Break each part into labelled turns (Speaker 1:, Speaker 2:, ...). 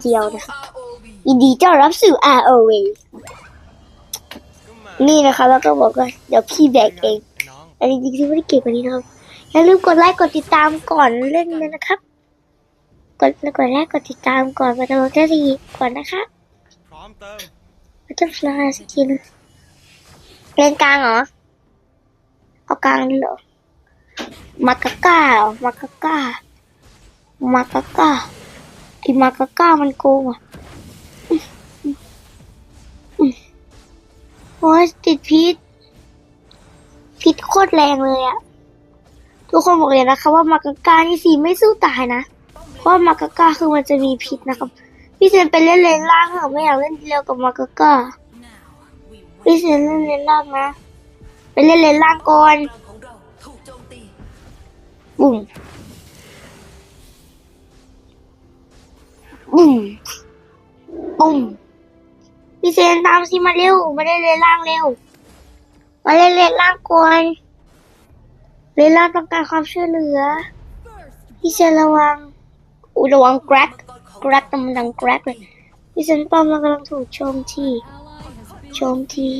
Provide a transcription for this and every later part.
Speaker 1: เจียวนะครับยินดีต้อนรับสู่ ROV นี่นะคะแล้วก็บอกว่าเดี๋ยวพี่แบกเอง
Speaker 2: น้อง
Speaker 1: แต่จริงๆไม่ได้เก็บวันนี้นะครับอย่าลืมกดไลค์กดติดตามก่อนเล่นเลยนะครับ กดแล้วกดไลค์กดติดตามก่อนมาตลอดทีก่อนนะคะ
Speaker 2: พร้อมเติม
Speaker 1: มันจะฟลาสกินเล่นกลางเหรอเอากลางเหรอมากาก้าเหรอมากาก้ามากาก้า อมากาก้ามันโกงอะโอ้ยติดพิษ พิษโคตรแรงเลยอะ ทุกคนบอกเลยนะคะ ว่ามากาก้านี่สีไม่สู้ตายนะ เพราะมากาก้าคือมันจะมีพิษนะครับ พี่เซนไปเล่นเลนล่างเถอะไม่อยากเล่นเร็วกับมากาก้าพี่เซนเล่นเลนล่างนะ ไปเล่นเลนล่างก่อนบุ้ม บุ้มบุ้มพี่เซนตามซีมาเร็ว มาเล่นเลนล่างเร็ว มาเล่นเลนล่างก่อนเลนล่างต้องการความช่วยเหลือ พี่เซนระวังอุระวังแกร็กแกร็กมันดังแกร็กเลยพี่เซนป้อมกำลังถูกโจมทีโจมที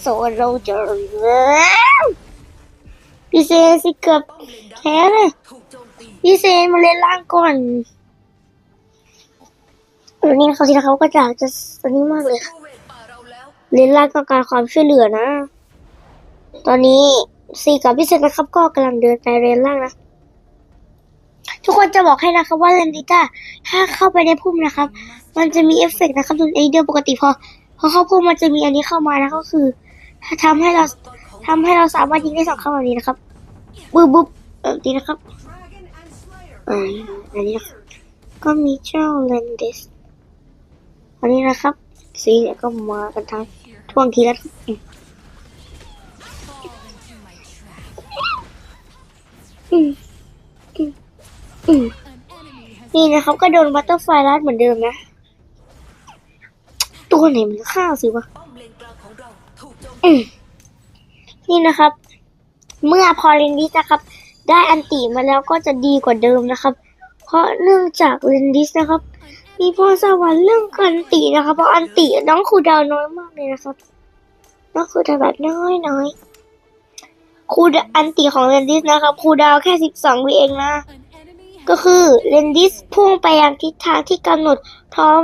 Speaker 1: โซโรเจอร์พี่เซนสิเกือบแพ้เลย พี่เซนมาเล่นล่างก่อนวันนี้เขาสินะเขาก็จะจะตอนนี้มากเลยค่ะ
Speaker 3: เล่
Speaker 1: นล่างต้องการความช่วยเหลือนะ ตอนนี้ซีกับพี่เซนนะครับ ก็กำลังเดินไปเล่นล่างนะ ทุกคนจะบอกให้นะครับว่าเลนดิต้าถ้าเข้าไปในพุ่มนะครับ มันจะมีเอฟเฟกต์นะครับดูไอเดียปกติพอพอเข้าพุ่มมันจะมีอันนี้เข้ามานะก็คือทำให้เราทำให้เราสามารถยิงได้สองครั้งแบบนี้นะครับบึ๊บบึ๊บแบบนี้นะครับ อ่าอันนี้นะครับก็มีเจ้าเลนดิสอันนี้นะครับซีเนี่ยก็มากันทั้งท่วงทีแล้วนี่นะครับก็โดนบัตเตอร์ไฟลัดเหมือนเดิมนะ ตัวไหนมันฆ่าสิวะ
Speaker 3: นี่
Speaker 1: นะครับ เมื่อพอเลนดิสนะครับ ได้อันติมาแล้วก็จะดีกว่าเดิมนะครับ เพราะเนื่องจากเลนดิสนะครับ มีพรสวรรค์เรื่องอันตินะครับ เพราะอันติน้องคูดาวน้อยมากเลยนะครับ น้องคูดาวแบบน้อยน้อยคูดอันติของเลนดิสนะครับคูดาวแค่สิบสองวิเองนะ ก็คือเลนดิสพุ่งไปยังทิศทางที่กำหนดพร้อม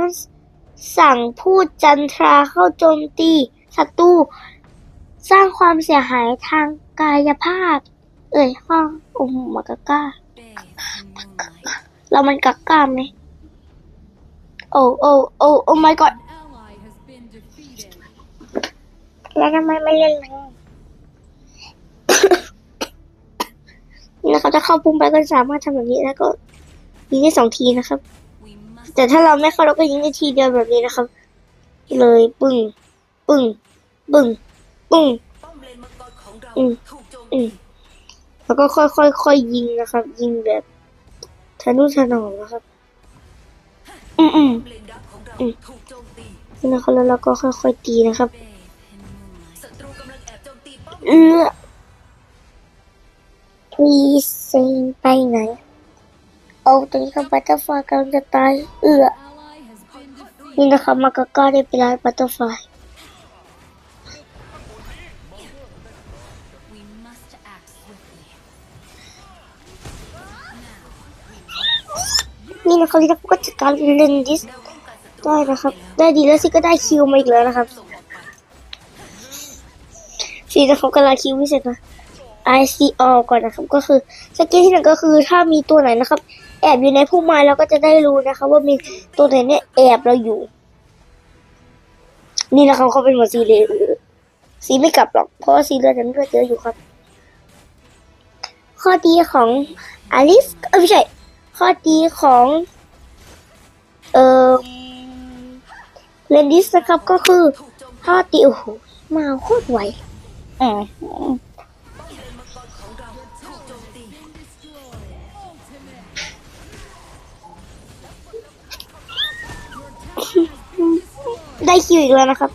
Speaker 1: สั่งพูดจันทราเข้าโจมตีศัตรูสร้างความเสียหายทางกายภาพ เอ้ยห้องโอ้โหมากะก้าเรามันกักกล้ามไหมโอ้โอ้โอ้โอ้ my god แล้วทำไมไม่เล่นเลยนี่นะครับถ้าเข้าปุ่มไปก็สามารถทำแบบนี้แล้วก็ยิงได้สองทีนะครับ แต่ถ้าเราไม่เข้าเราก็ยิงได้ทีเดียวแบบนี้นะครับ เลยปึ้งปึ้งปึ้งปึ้ง
Speaker 3: ป้อมเลนมังกรของเรา
Speaker 1: อืม
Speaker 3: ถูกโจม
Speaker 1: อื
Speaker 3: ตี
Speaker 1: ม แล้วก็ค่อยค่อยค่อยยิงนะครับ ยิงแบบทะนุถนอมนะครับ อืมอืม
Speaker 3: ป้อมเลนดักของเรา
Speaker 1: อืม
Speaker 3: ถูกโจมตี
Speaker 1: นี่นะครับแล้วเราก็ค่อยค่อยตีนะครับ
Speaker 3: ศัตรูกำลังแอบโจมตีป้อม
Speaker 1: เอื้อพีเซนไปไหน เอาตรงนี้ครับบัตเตอร์ไฟกำลังจะตาย เอื้อนี่นะครับมากาก้าได้ไปไล่บัตเตอร์ไฟ นี่นะครับที่เราก็จัดการเลนดิสได้นะครับ ได้ดีแล้วสิก็ได้คิวมาอีกแล้วนะครับสีนะครับกำลังคิวไม่เสร็จนะ ICO ก่อนนะครับ ก็คือสกิลที่หนึ่งก็คือถ้ามีตัวไหนนะครับ แอบอยู่ในพุ่มไม้เราก็จะได้รู้นะครับ ว่ามีตัวไหนเนี่ยแอบเราอยู่ นี่นะครับเขาเป็นหมดสีเลยสีไม่กลับหรอก เพราะว่าสีเลือดนั้นเลือดเยอะอยู่ครับ ข้อดีของอลิสเออไม่ใช่ ข้อดีของเอ่อเลนดิสนะครับก็คือข้อดีโอ้โหมาโคตรไวอืม
Speaker 3: ป้อมเลนมังกรของเรา
Speaker 1: ได้คิวอีกแล้วนะครับ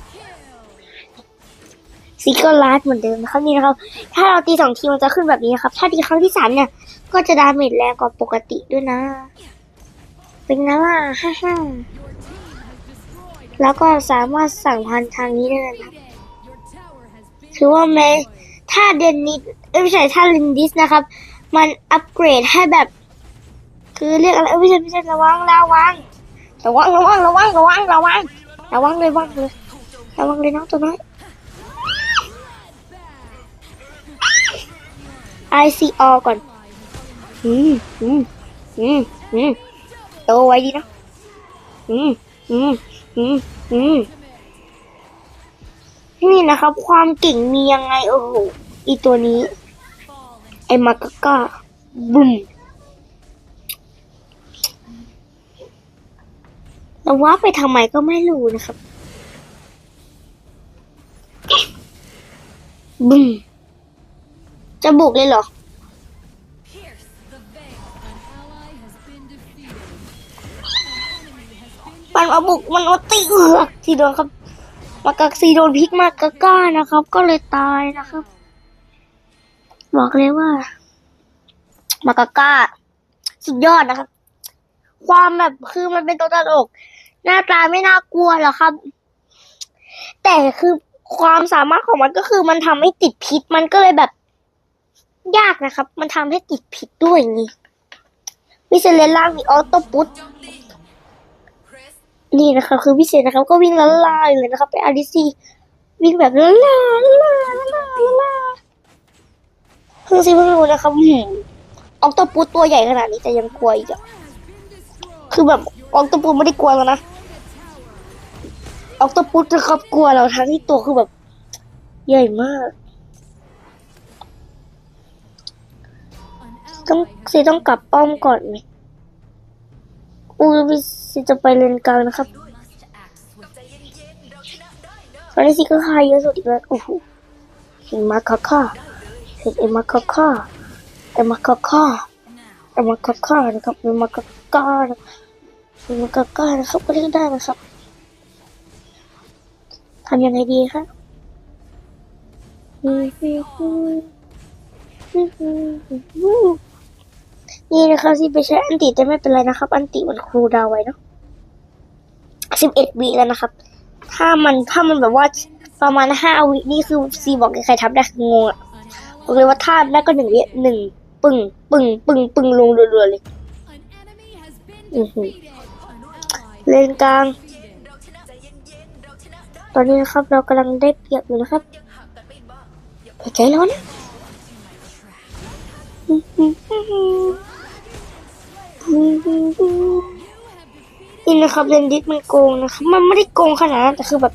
Speaker 1: สีก็ลาดเหมือนเดิมนะครับนี่นะครับ ถ้าเราตีสองทีมันจะขึ้นแบบนี้นะครับ ถ้าตีครั้งที่สามเนี่ย ก็จะดาเมจแรงกว่าปกติด้วยนะ เป็นไงล่ะฮ่าฮ่าแล้วก็สามารถสั่งพันทางนี้ได้เลยนะคือว่าแม้ถ้าเดนนิสเอ้ไม่ใช่ถ้าลินดิสนะครับ มันอัปเกรดให้แบบ คือเรียกอะไรเอ้ไม่ใช่ไม่ใช่ระวังระวังระวังระวังระวังระวังระวังระวังเลยระวังเลยระวังเลยน้องตัวน้อย ICO ก่อน อืมอืมอืมอืมโตไว้ดีนะอืมอืมอืมอืมนี่นะครับ ความเก่งมียังไงโอ้โหอีตัวนี้ ไอ้มากก้าบุ้มแล้วว่าไปทำไมก็ไม่รู้นะครับบุ้มจะบุกเลยเหรอ มันมาบุกมันมาตีเอือกทีโดนครับมากาซีโดนพิกมากาก้านะครับ ก็เลยตายนะครับ บอกเลยว่ามากาก้า สุดยอดนะครับ ความแบบคือมันเป็นตัวตลก หน้าตาไม่น่ากลัวหรอกครับ แต่คือความสามารถของมันก็คือมันทำให้ติดพิษมันก็เลยแบบ ยากนะครับ มันทำให้ติดพิษด้วยนี่วิเซเลนล่างมีออโต้ปุ๊ต นี่นะครับคือพิเศษนะครับก็วิ่งละลายเลยนะครับไปอาริซีวิ่งแบบละลาละลาละลาละลาเพิ่งสิเพิ่งรู้นะครับหืมออกตัวปูตัวใหญ่ขนาดนี้แต่ยังกลัวอีกอะคือแบบออกตัวปูไม่ได้กลัวแล้วนะออกตัวปูนะครับกลัวเราทั้งที่ตัวคือแบบใหญ่มากต้องซีต้องกลับป้อมก่อนไหมอูวิ ซีจะไปเลนกลางนะครับ
Speaker 3: ด้วยใจเย็นๆเราชนะได้นะ
Speaker 1: ตอนนี้ซีก็คายเยอะสุดอีกแล้วโอ้โหเห็นมาคาค่าเห็นเอ็มมาคาค่าเอ็มมาคาค่าเอ็มมาคาค่านะครับเอ็มมาคาค่าเอ็มมาคาค่านะครับก็เล่นได้นะครับทำยังไงดีครับนี่นะครับซีไปใช้อันติแต่ไม่เป็นไรนะครับ อันติมันครูดาวไว้เนาะ สิบเอ็ดวิแล้วนะครับ ถ้ามันถ้ามันแบบว่าประมาณห้าวินี่คือซีบอกใครทำได้คืองงอะบอกเลยว่าถ้าได้ก็หนึ่งวิหนึ่งปึ้งปึ้งปึ้งปึ้งลงรัวๆเลย
Speaker 2: An enemy has been
Speaker 1: Mhm.
Speaker 2: defeated. An ally
Speaker 1: เลนกลาง
Speaker 3: เราชนะใจเย็นๆเราชนะได้
Speaker 1: ตอนนี้นะครับเรากำลังได้เปรียบอยู่นะครับ
Speaker 3: ยังห่างกันไม่มากอย่า
Speaker 1: หายใจร้อนนะ นี่นะครับเลนดิสมันโกงนะครับ มันไม่ได้โกงขนาดนั้นแต่คือแบบ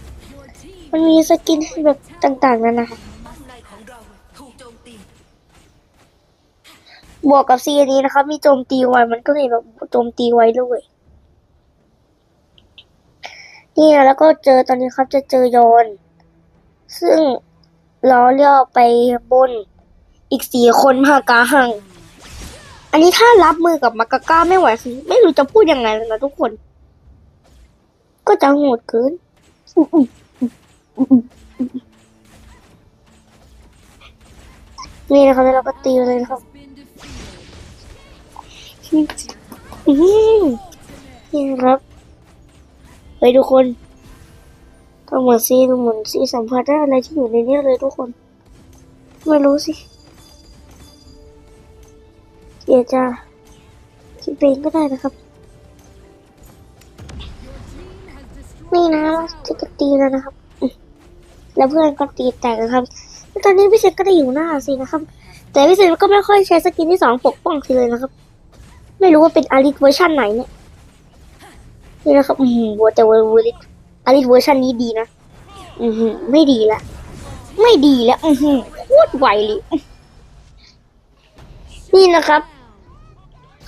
Speaker 1: มันมีสกินให้แบบต่างๆนั่นนะคะ
Speaker 3: ป้อมในของเราถูกโจมตี
Speaker 1: บวกกับซีอันนี้นะครับ มีโจมตีไวมันก็เลยแบบโจมตีไวด้วยนี่นะแล้วก็เจอตอนนี้ครับจะเจอยอนซึ่งล้อเลี้ยวไปบนอีกสี่คนมากาหัง อันนี้ถ้ารับมือกับมากาก้าไม่ไหวคือไม่รู้จะพูดยังไงแล้วนะทุกคน ก็จะโหดเกินนี่นะครับแล้วเราก็ตีเลยนะครับนี่ครับ ไปทุกคนต้องเหมือนซีดูเหมือนซีสัมผัสได้อะไรที่อยู่ในนี้เลยทุกคน ไม่รู้สิเดี๋ยวจะคิดเองก็ได้นะครับ นี่นะจะกตีแล้วนะครับ แล้วเพื่อนก็ตีแตกนะครับตอนนี้พี่เซนก็ได้อยู่หน้าสินะครับ แต่พี่เซนก็ไม่ค่อยใช้สกินที่สองปกป้องสิเลยนะครับ ไม่รู้ว่าเป็นอาริสเวอร์ชันไหนเนี่ยนี่นะครับอืมบัวแต่เวอร์ลิสอาริสเวอร์ชันนี้ดีนะอือหือไม่ดีละ ไม่ดีแล้วอือหือโคตรไวเลยนี่นะครับ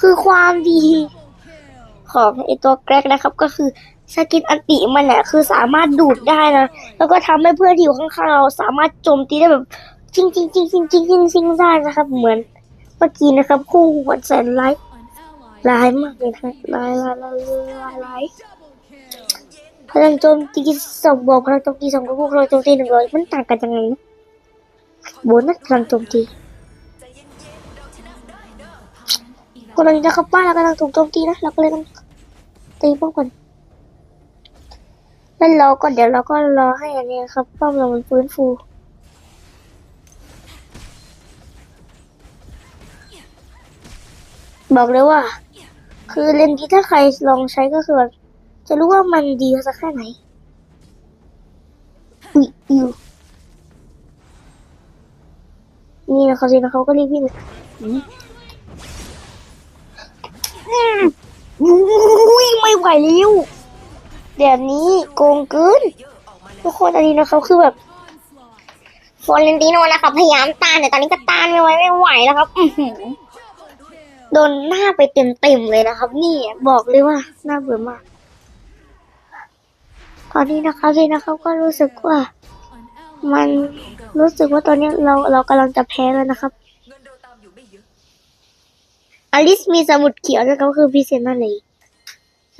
Speaker 1: คือความดีของไอตัวแกรกนะครับ ก็คือ สกินอันติมันเนี่ยคือสามารถดูดได้นะ แล้วก็ทำให้เพื่อนที่อยู่ข้างๆเราสามารถโจมตีได้แบบจริงจริงจริงจริงจริงจริงจริงได้นะครับ เหมือนเมื่อกี้นะครับ คู่หัวแสนไลท์ร้ายมากเลยครับร้ายร้ายร้ายร้ายร้ายพลังโจมตีสองบอกพลังโจมตีสองกับพวกเราโจมตีหนึ่งร้อยมันต่างกันยังไงนะโบนัสพลังโจมตี
Speaker 3: ใจเย็นเรานะได้นะ
Speaker 1: กำลังจะเข้าบ้านเรากำลังถูกโจมตีนะเราก็เลยต้องตีป้องกัน แล้วเราก็เดี๋ยวเราก็รอให้อันนี้ครับป้อมเรามันฟื้นฟูบอกเลยว่า คือเลนที่ถ้าใครลองใช้ก็คือ จะรู้ว่ามันดีสักแค่ไหนอุ๊ยอยู่นี่นะครับสินะเขาก็รีบวิ่งอืมอืมอุ้ยไม่ไหวแล้ว แบบนี้โกงเกินทุกคนอันนี้นะครับคือแบบฟอร์เรนติโนนะครับพยายามต้านแต่ตอนนี้ก็ต้านไม่ไหวไม่ไหวแล้วครับอือหือโดนหน้าไปเต็มๆเลยนะครับ นี่บอกเลยว่าน่าเบื่อมากตอนนี้นะครับเลยนะครับก็รู้สึกว่า มันรู้สึกว่าตอนนี้เราเรากำลังจะแพ้แล้วนะครับอลิสมีสมุดเขียวด้วยก็คือพิเศษนั่นเลย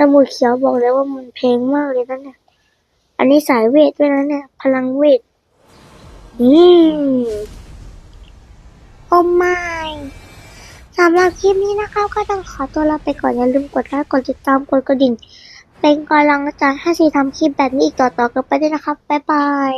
Speaker 1: สมุดเขียวบอกเลยว่ามันแพงมากเลยนั่นเนี่ย อันนี้สายเวทด้วยนะเนี่ย พลังเวท อืมโอ้ไม่สำหรับคลิปนี้นะครับก็ต้องขอตัวลาไปก่อนอย่าลืมกดไลค์กดติดตามกดกระดิ่ง เป็นกำลังใจให้ซีทำคลิปแบบนี้อีกต่อๆกันไปด้วยนะครับบ๊ายบาย